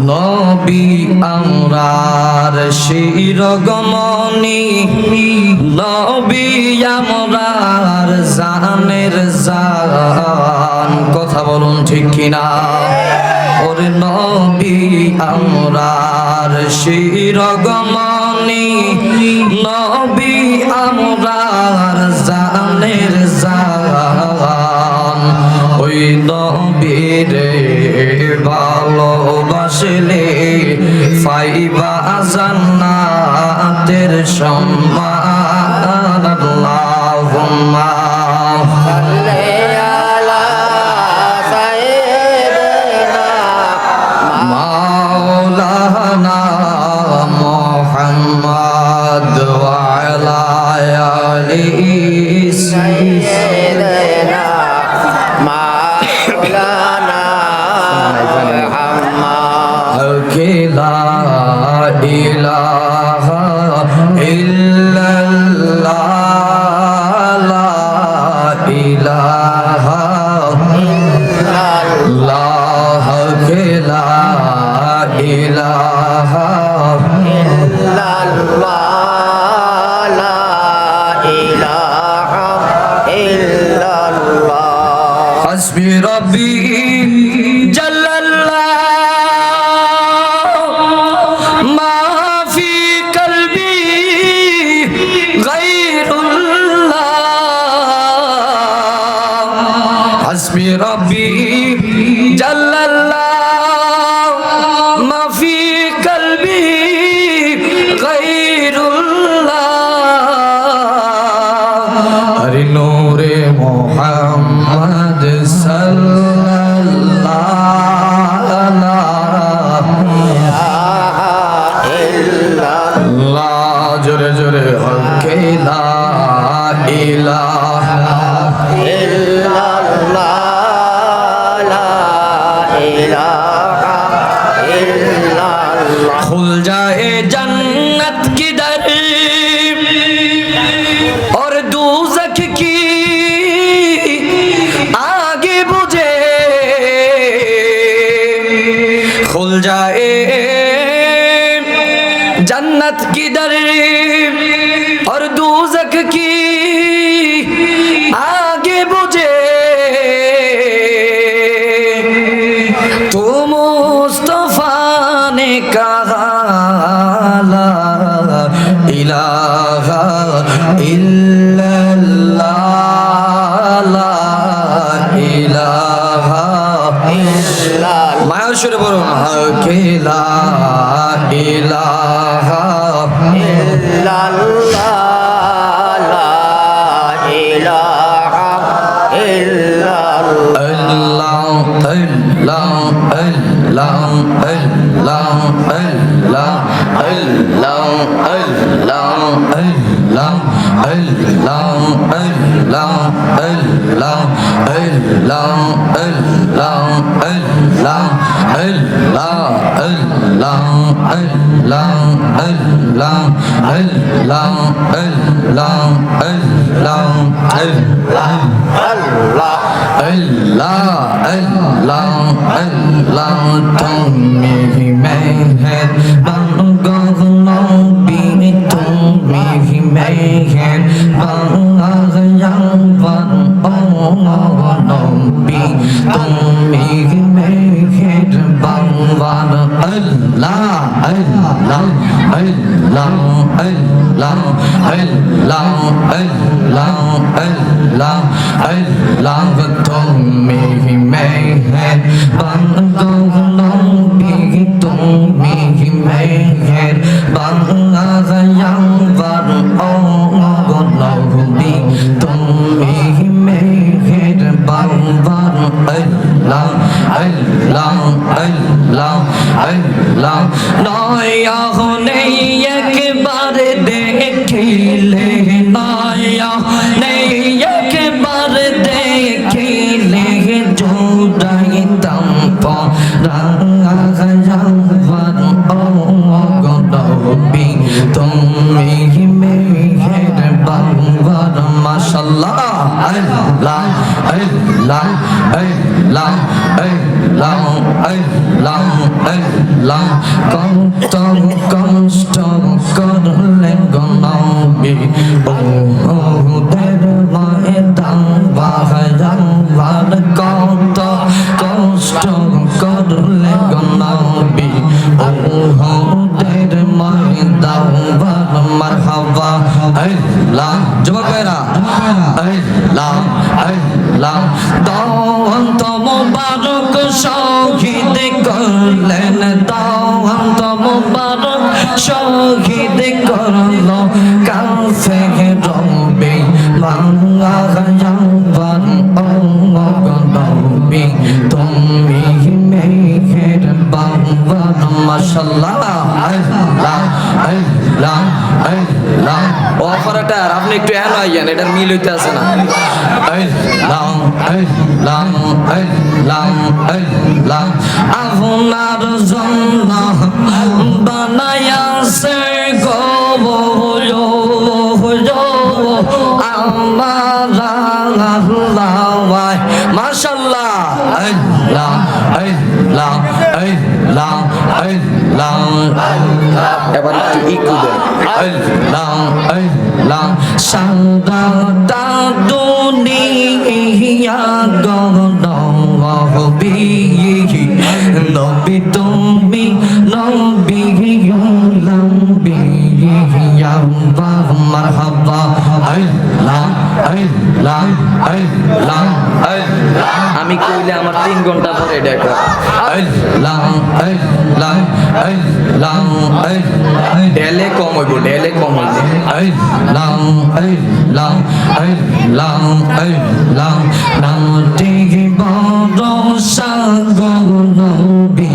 নবী আমরার শিরগমনি, নবী আমরার জানের জান। কথা বলুন ঠিক কিনা? ওরে নবী আমরার শিরগমনি, নবী আমরার জানের নবীরে ভালোবাসলে ফাইবা জান্নাতের সম্মান। আল্লাহুম্মা حسبي ربي খুল যায় জান সুরে বলুন হকিলা ইলাহা ইল্লাল্লাহ long, long, long, long, long. তুমি মেহের বাংলা গগন বিনি তুমি Meher Bangla lòng vật thôn mì mê hết bằng lòng lòng দেখিলে নয়া নেই একবার দেখিলে জোড়াইতাম পরাগায়াবার অগনবী তুমি মেহের বাংবার মাশাল্লাহ আল্লাহ আল্লাহ আল্লাহ আল্লাহ আল্লাহ আল্লাহ লা কষ্ট কষ্ট করলেন গণবি ও মিল হইতে আছে না আপনার জন্য বানায় আছে এবার একটু ইকু দেন। আল্লাহ আল্লাহ সাদাতা দুনিয়া গনবি নবী তুমি اللهم مرحبا الله الله الله আমি কইলে আমার তিন ঘণ্টা পরে দেখো। ডেলে কম হইব ডেলে কম হইব। লাম লাম লাম লাম নাম টিগি বড় সাগর নবী?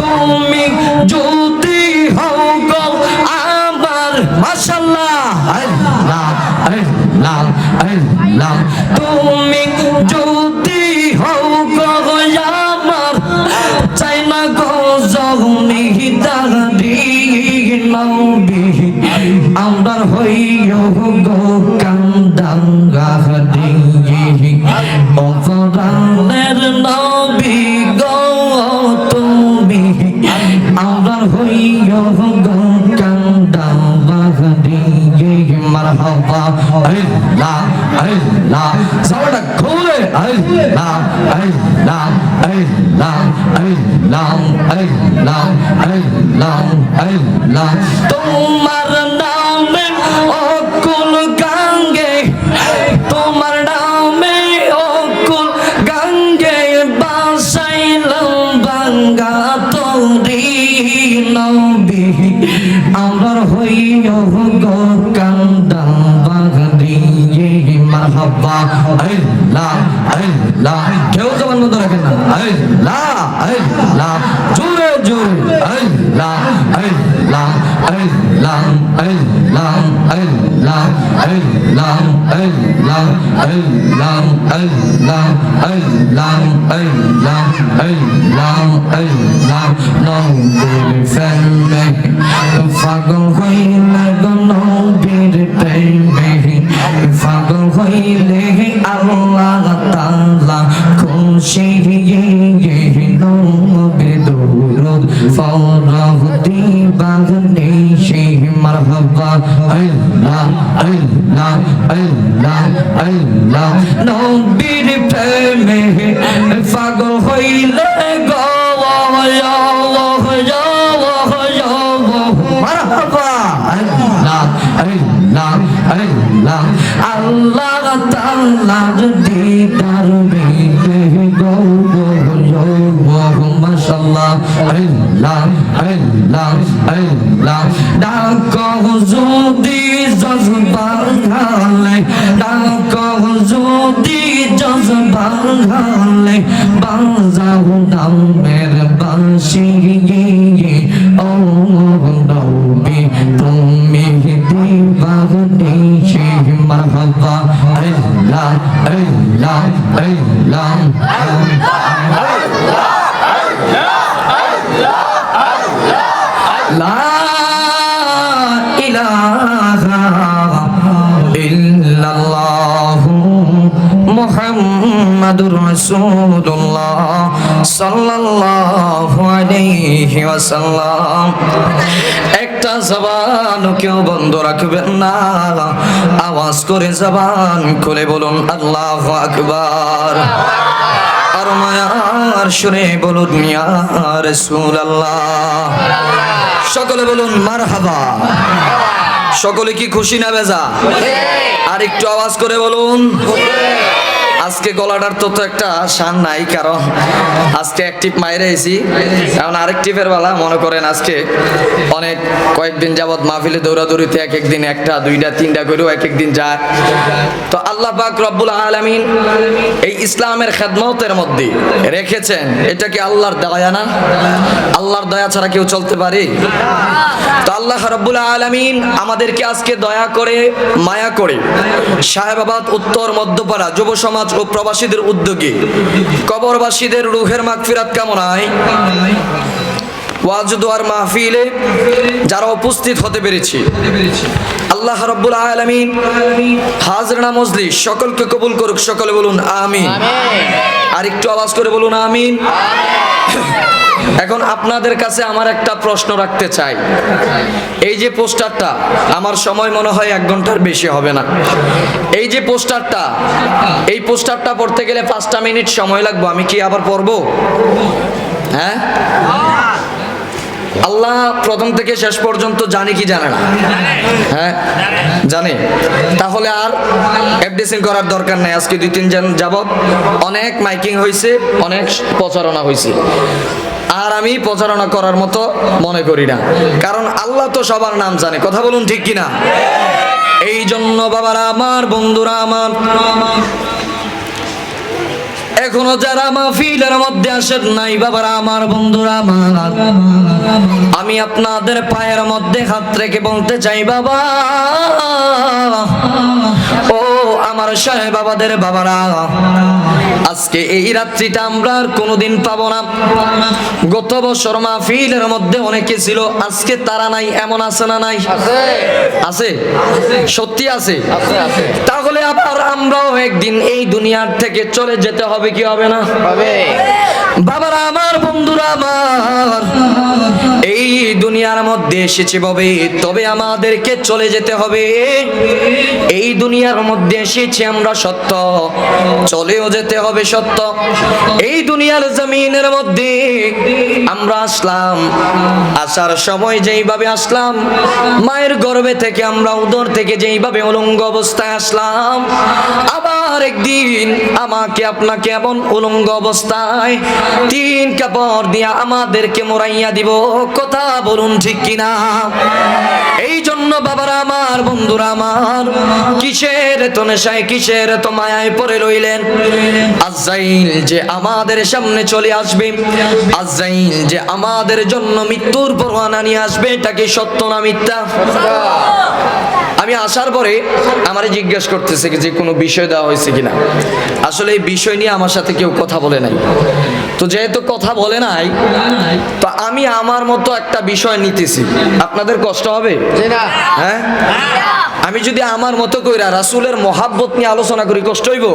তুমি যদি হও আমরা হইও গো কান্দাঙ্গা দিই মারহাবা আল্লাহ আল্লাহ সবটা খুলে আল্লাহ আল্লাহ আল্লাহ আল্লাহ আল্লাহ আল্লাহ আল্লাহ তোমার নবী আমার হইও গো কান্দা বাগদি মারহাবা, আল্লাহ আল্লাহ। কেউ জবান বন্ধ রাখেন না। আল্লাহ আল্লাহ। জোরে জোরে। আল্লাহ আল্লাহ আল্লাহ আল্লাহ আল্লাহ। আল্লাহ আল্লাহ আল্লাহ আল্লাহ আল্লাহ আল্লাহ আল্লাহ আল্লাহ নবীর ফেমে পাগল হইলে নবীর প্রেমে পাগল হইলে আল্লাহ তাআলা খুশি নবীর দুরুদ ফরহ দিবাগনে সেই الله الله الله الله الله নবীর প্রেমে পাগল হইলে গো যদি জজবাল ঘালে ডাক যদি জজবাল ঘালে বাজাও দামের বাঁশি ও নবী, তুমি দিবাহ দিশি মাহবা। আল্লাহ আল্লাহ আল্লাহ আল্লাহ মুহাম্মাদুর রাসূলুল্লাহ সাল্লাল্লাহু আলাইহি ওয়াসাল্লাম। একটা জবান কেউ বন্ধ রাখবেন না। আওয়াজ করে জবান খুলে বলুন, আল্লাহু আকবার। আর মায়ার সুরে বলুন, ইয়া রাসূলুল্লাহ। সকলে বলুন মারহাবা। সকলে কি খুশি না বেজা? আর একটু আওয়াজ করে বলুন আজকে গলাটার তো তো একটা শান নাই, কারণ আজকে এক টিপ মাইরে এসি এখন আরেক টিপের বেলা, মনে করেন আজকে অনেক কয়েকদিন যাবৎ মাহফিলে দৌড়াদৌড়িতে এক একদিন একটা, দুইটা, তিনটা করেও এক একদিন যায়। তো আল্লাহ পাক রব্বুল আলামিন এই ইসলামের খেদমতের মধ্যে রেখেছেন, এটা কি আল্লাহর দয়া না? আল্লাহর দয়া ছাড়া কেউ চলতে পারে? তো আল্লাহ রব্বুল আলামিন আমাদেরকে আজকে দয়া করে, মায়া করে সাহেবাবাদ উত্তর, মধ্যপাড়া যুব সমাজ ও প্রবাসীদের উদ্যোগে। কবরবাসীদের রুহের মাগফিরাত কামনায় ওয়াজদুয়ার মাহফিলে যারা উপস্থিত হতে পেরেছি আল্লাহ রব্বুল আলামিন হাজরানা মজলিস সকলকে কবুল করুক সকলে বলুন আমিন। আর একটু আওয়াজ করে বলুন আমিন। এখন আপনাদের কাছে আমার একটা প্রশ্ন রাখতে চাই। এই যে পোস্টারটা, আমার সময় মনে হয় এক ঘণ্টার বেশি হবে না। এই যে পোস্টারটা, এই পোস্টারটা পড়তে গেলে পাঁচটা মিনিট সময় লাগবে, আমি কি আবার পড়ব? হ্যাঁ? আল্লাহ প্রথম থেকে শেষ পর্যন্ত জানে কি জানে না? হ্যাঁ? জানে। তাহলে আর অ্যাড্রেসিং করার দরকার নাই। আজকে দুই তিন জন যাবত অনেক মাইকিং হয়েছে অনেক প্রচারণা হয়েছে আর আমি প্রচারণা করার মতো মনে করি না। কারণ আল্লাহ তো সবার নাম জানে। কথা বলুন ঠিক কিনা? এই জন্য বাবারা, আমার বন্ধুরা, আমার এখনও যারা মাহফিলের মধ্যে আসেন নাই বাবারা আমার বন্ধুরা আমার। আমি আপনাদের পায়ের মধ্যে হাত রেখে বলতে চাই বাবা। ও আমার সাহেব বাবাদের বাবারা আজকে এই রাত্রিটা আমরা আর কোনোদিন পাবো না। গত বছর মাহফিলের মধ্যে অনেকে ছিল আজকে তারা নাই এমন আছে না নাই? আছে। সত্যি আছে। তাহলে আবার আমরাও একদিন এই দুনিয়ার থেকে চলে যেতে হবে কি হবে না? হবে। বাবারা আমার বন্ধুরা আমার। এই দুনিয়ার মধ্যে এসেছে ববে তবে আমাদেরকে চলে যেতে হবে। এই দুনিয়ার মধ্যে এসেছি আমরা সত্য। চলেও যেতে হবে সত্য। এই দুনিয়ার জমিনের মধ্যে আমরা আসলাম। আসার সময় যেইভাবে আসলাম মায়ের গর্ভে থেকে আমরা উদর থেকে যেইভাবে উলঙ্গ অবস্থায় আসলাম আবার একদিন আমাকে আপনাকে এমন উলঙ্গ অবস্থায় তিন কাপড় দিয়া আমাদেরকে মোরাইয়া দিব। কথা বলুন ঠিক কিনা? এই জন্য বাবারা আমার, বন্ধুরা আমার, কিসের তো নেশায়, কিসের তো মায়ায় পরে রইলেন? আজাইল যে আমাদের সামনে চলে আসবে আজাইল যে আমাদের জন্য মৃত্যুর পরোয়ানা নিয়ে আসবে, এটা কি সত্য না মিথ্যা? আমি আসার পরে আমারে জিজ্ঞেস করতেছে যে কোনো বিষয় দেওয়া হয়েছে কিনা। আসলে এই বিষয় নিয়ে আমার সাথে কেউ কথা বলে নাই। তো যেহেতু কথা বলে নাই তো আমি আমার মতো একটা বিষয় নিতেছি। আপনাদের কষ্ট হবে? হ্যাঁ? আমি যদি আমার মতো কইরা রাসূলের মহাব্বত নিয়ে আলোচনা করি কষ্ট হইব?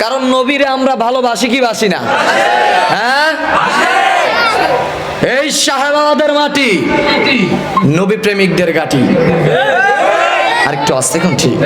কারণ নবীরে আমরা ভালোবাসি কি বাসি না? হ্যাঁ? এই সাহেবাদের মাটি নবী প্রেমিকদের গাটি। আর একটু আসতে কোন ঠিক